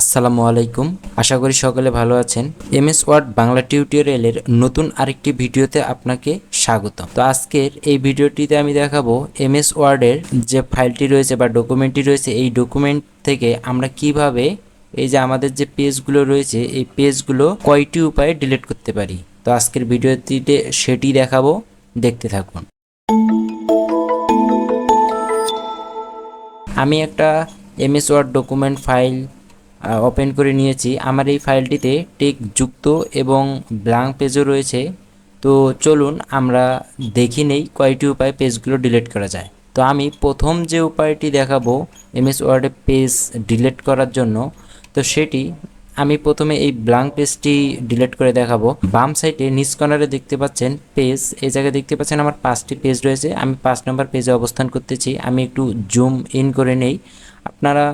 আসসালামু আলাইকুম। আশা করি সকলে ভালো আছেন। এম এস ওয়ার্ড বাংলা টিউটোরিয়ালের নতুন আরেকটি ভিডিওতে আপনাকে স্বাগত। তো আজকের এই ভিডিওটিতে আমি দেখাবো এম এস ওয়ার্ডের যে ফাইলটি রয়েছে বা ডকুমেন্টটি রয়েছে, এই ডকুমেন্ট থেকে আমরা কীভাবে এই যে আমাদের যে পেজগুলো রয়েছে, এই পেজগুলো কয়টি উপায়ে ডিলিট করতে পারি। তো আজকের ভিডিওটিতে সেটি দেখাবো। দেখতে থাকুন। আমি একটা MS Word document file open করে নিয়েছি। আমার এই ফাইলটিতে টেক যুক্ত এবং ব্ল্যাঙ্ক পেজও রয়েছে। তো চলুন আমরা দেখি নেই কয়টি উপায়ে পেজগুলো ডিলিট করা যায়। তো আমি প্রথম যে উপায়টি দেখাবো এমএস ওয়ার্ডে পেজ ডিলিট করার জন্য, তো সেটি আমি প্রথমে এই ব্ল্যাঙ্ক পেজটি ডিলিট করে দেখাবো। বাম সাইডে নিচ কর্নারে দেখতে পাচ্ছেন পেজ এই জায়গায় দেখতে পাচ্ছেন আমার পাঁচটি পেজ রয়েছে। আমি পাঁচ নম্বর পেজে অবস্থান করতেছি। আমি একটু জুম ইন করে নেই। আপনারা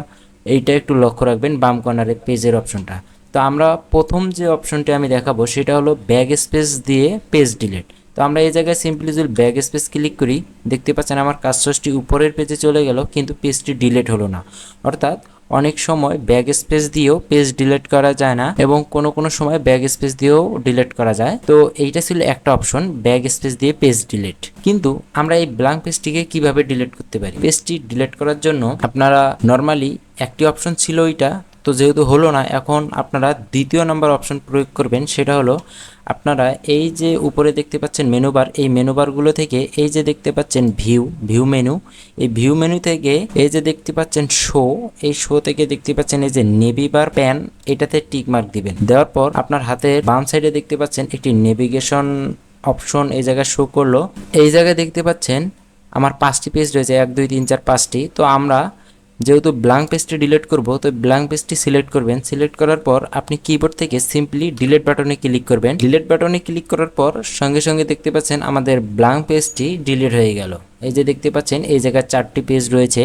এইটা একটু লক্ষ্য রাখবেন বাম কর্নারে পেজের অপশনটা তো আমরা প্রথম যে অপশনটি আমি দেখাবো, সেটা হলো ব্যাগ স্পেস দিয়ে পেজ ডিলেট তো আমরা এই জায়গায় সিম্পলি যদি ব্যাগ স্পেস ক্লিক করি, দেখতে পাচ্ছেন আমার কাজ উপরের পেজে চলে গেল, কিন্তু পেজটি ডিলেট হলো না। অর্থাৎ অনেক সময় ব্যাগ স্পেস দিয়েও পেজ ডিলিট করা যায় না এবং কোনো কোনো সময় ব্যাগ স্পেস দিয়েও ডিলিট করা যায়। তো এইটা ছিল একটা অপশন, ব্যাগ স্পেস দিয়ে পেজ ডিলিট। কিন্তু আমরা এই ব্ল্যাঙ্ক পেজটিকে কীভাবে ডিলিট করতে পারি? পেজটি ডিলিট করার জন্য আপনারা নর্মালি একটি অপশন ছিল ওইটা, তো যেহেতু হলো না, এখন আপনারা দ্বিতীয় নাম্বার অপশন প্রয়োগ করবেন, সেটা হলো আপনারা এই যে উপরে দেখতে পাচ্ছেন মেনু বার এই মেনু বারগুলো থেকে এই যে দেখতে পাচ্ছেন ভিউ ভিউ মেনু এই ভিউ মেনু থেকে এই যে দেখতে পাচ্ছেন শো এই শো থেকে দেখতে পাচ্ছেন এই যে নেভি বার প্যান এটাতে টিক মার্ক দিবেন। দেওয়ার পর আপনার হাতের বাম সাইডে দেখতে পাচ্ছেন একটি নেভিগেশন অপশন এই জায়গায় শো করল। এই জায়গায় দেখতে পাচ্ছেন আমার পাঁচটি পেজ রয়েছে, এক, দুই, তিন, চার, পাঁচটি। তো আমরা যেহেতু ব্ল্যাঙ্ক পেজটি ডিলিট করব, তো ব্ল্যাঙ্ক পেজটি সিলেক্ট করবেন। সিলেক্ট করার পর আপনি কিবোর্ড থেকে সিম্পলি ডিলিট বাটনে ক্লিক করবেন। ডিলিট বাটনে ক্লিক করার পর সঙ্গে সঙ্গে দেখতে পাচ্ছেন আমাদের ব্ল্যাঙ্ক পেজটি ডিলিট হয়ে গেল। এই যে দেখতে পাচ্ছেন, এই জায়গায় চারটি পেজ রয়েছে।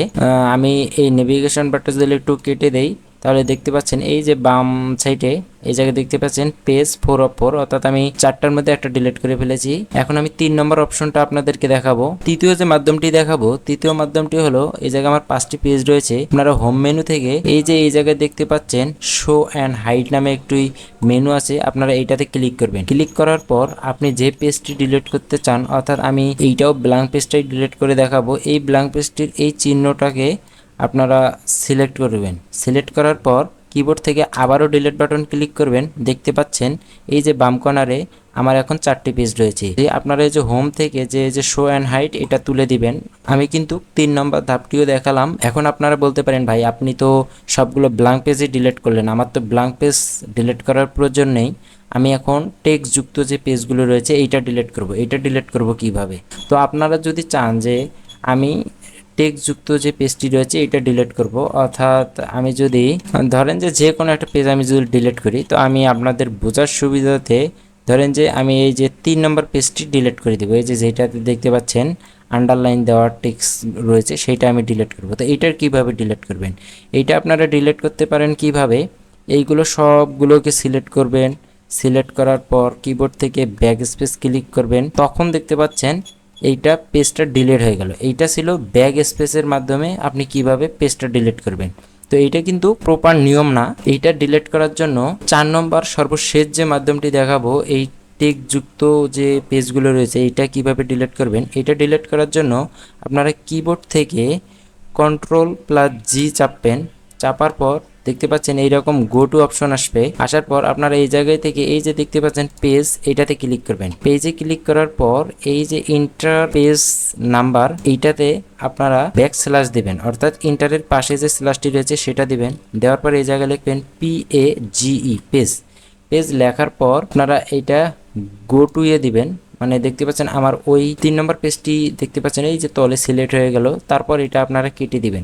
আমি এই নেভিগেশন বাটন যদি একটু কেটে দেই, তাহলে দেখতে পাচ্ছেন এই যে বাম সাইডে এই জায়গায় দেখতে পাচ্ছেন পেজ ফোর অফ ফোর অর্থাৎ আমি চারটার মধ্যে একটা ডিলিট করে ফেলেছি। এখন আমি তিন নম্বর অপশনটা আপনাদেরকে দেখাবো। তৃতীয় যে মাধ্যমটি দেখাবো, তৃতীয় মাধ্যমটি হলো এই জায়গায় আমার পাঁচটি পেজ রয়েছে। আপনারা হোম মেনু থেকে এই যে এই জায়গায় দেখতে পাচ্ছেন শো অ্যান্ড হাইট নামে একটি মেনু আছে, আপনারা এইটাতে ক্লিক করবেন। ক্লিক করার পর আপনি যে পেজটি ডিলিট করতে চান, অর্থাৎ আমি এইটাও ব্ল্যাঙ্ক পেজটাই ডিলিট করে দেখাবো, এই ব্ল্যাঙ্ক পেজটির এই চিহ্নটাকে আপনারা সিলেক্ট করবেন। সিলেক্ট করার পর কিবোর্ড থেকে আবারও ডিলিট বাটন ক্লিক করবেন, দেখতে পাচ্ছেন এই যে বাম কর্নারে আমার এখন চারটি পেজ রয়েছে। যে আপনারা এই যে হোম থেকে যে যে শো অ্যান্ড হাইট এটা তুলে দিবেন। আমি কিন্তু তিন নম্বর ধাপটিও দেখালাম। এখন আপনারা বলতে পারেন, ভাই, আপনি তো সবগুলো ব্ল্যাঙ্ক পেজই ডিলিট করলেন। আমার তো ব্ল্যাঙ্ক পেজ ডিলিট করার প্রয়োজন নেই। আমি এখন টেক্সট যুক্ত যে পেজগুলো রয়েছে, এইটা ডিলিট করব। এইটা ডিলিট করব কীভাবে? তো আপনারা যদি চান যে আমি টেক্সট যুক্ত যে পেজটি রয়েছে, এটা ডিলিট করব। অর্থাৎ আমি যদি, ধরেন যে যে কোনো একটা পেজ আমি যদি ডিলিট করি, তো আমি আপনাদের বোঝার সুবিধাতে ধরেন যে আমি এই যে তিন নম্বর পেজটি ডিলিট করে দেবো। এই যে যেটাতে দেখতে পাচ্ছেন আন্ডারলাইন দেওয়ার টেক্সট রয়েছে, সেইটা আমি ডিলিট করব। তো এইটার কীভাবে ডিলিট করবেন? এইটা আপনারা ডিলিট করতে পারেন কীভাবে? এইগুলো সবগুলোকে সিলেক্ট করবেন। সিলেক্ট করার পর কিবোর্ড থেকে ব্যাক স্পেস ক্লিক করবেন। তখন দেখতে পাচ্ছেন এইটা পেজটা ডিলিট হয়ে গেল। এইটা ছিল ব্যাগ স্পেসের মাধ্যমে আপনি কীভাবে পেজটা ডিলিট করবেন। তো এইটা কিন্তু প্রপার নিয়ম না। এইটা ডিলিট করার জন্য চার নম্বর সর্বশেষ যে মাধ্যমটি দেখাবো, এই টেক যুক্ত যে পেজগুলো রয়েছে, এইটা কীভাবে ডিলিট করবেন? এটা ডিলিট করার জন্য আপনারা কিবোর্ড থেকে কন্ট্রোল প্লাস জি চাপবেন। চাপার পর দেখতে পাচ্ছেন এইরকম গো টু অপশন আসবে। আসার পর আপনারা এই জায়গায় থেকে এই যে দেখতে পাচ্ছেন পেজ এটাতে ক্লিক করবেন। পেজে ক্লিক করার পর এই যে ইন্টার পেজ নাম্বার এইটাতে আপনারা ব্যাক স্ল্যাশ দিবেন। অর্থাৎ ইন্টারের পাশে যে স্ল্যাশটি রয়েছে সেটা দিবেন। দেওয়ার পর এই জায়গায় লিখবেন P A G E page page লেখার পর আপনারা এইটা গো টু এ দিবেন। মানে দেখতে পাচ্ছেন আমার ওই তিন নম্বর পেজটি দেখতে পাচ্ছেন, এই যে তলে সিলেক্ট হয়ে গেল। তারপর এটা আপনারা কেটে দিবেন।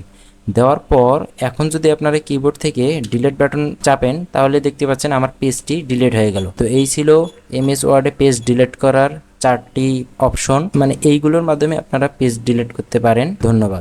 দেওয়ার পর এখন যদি আপনারা কিবোর্ড থেকে ডিলেট বাটন চাপেন, তাহলে দেখতে পাচ্ছেন আমার পেজটি ডিলেট হয়ে গেল। তো এই ছিল এমএস ওয়ার্ডে পেজ ডিলেট করার চারটি অপশন মানে এইগুলোর মাধ্যমে আপনারা পেজ ডিলিট করতে পারেন। ধন্যবাদ।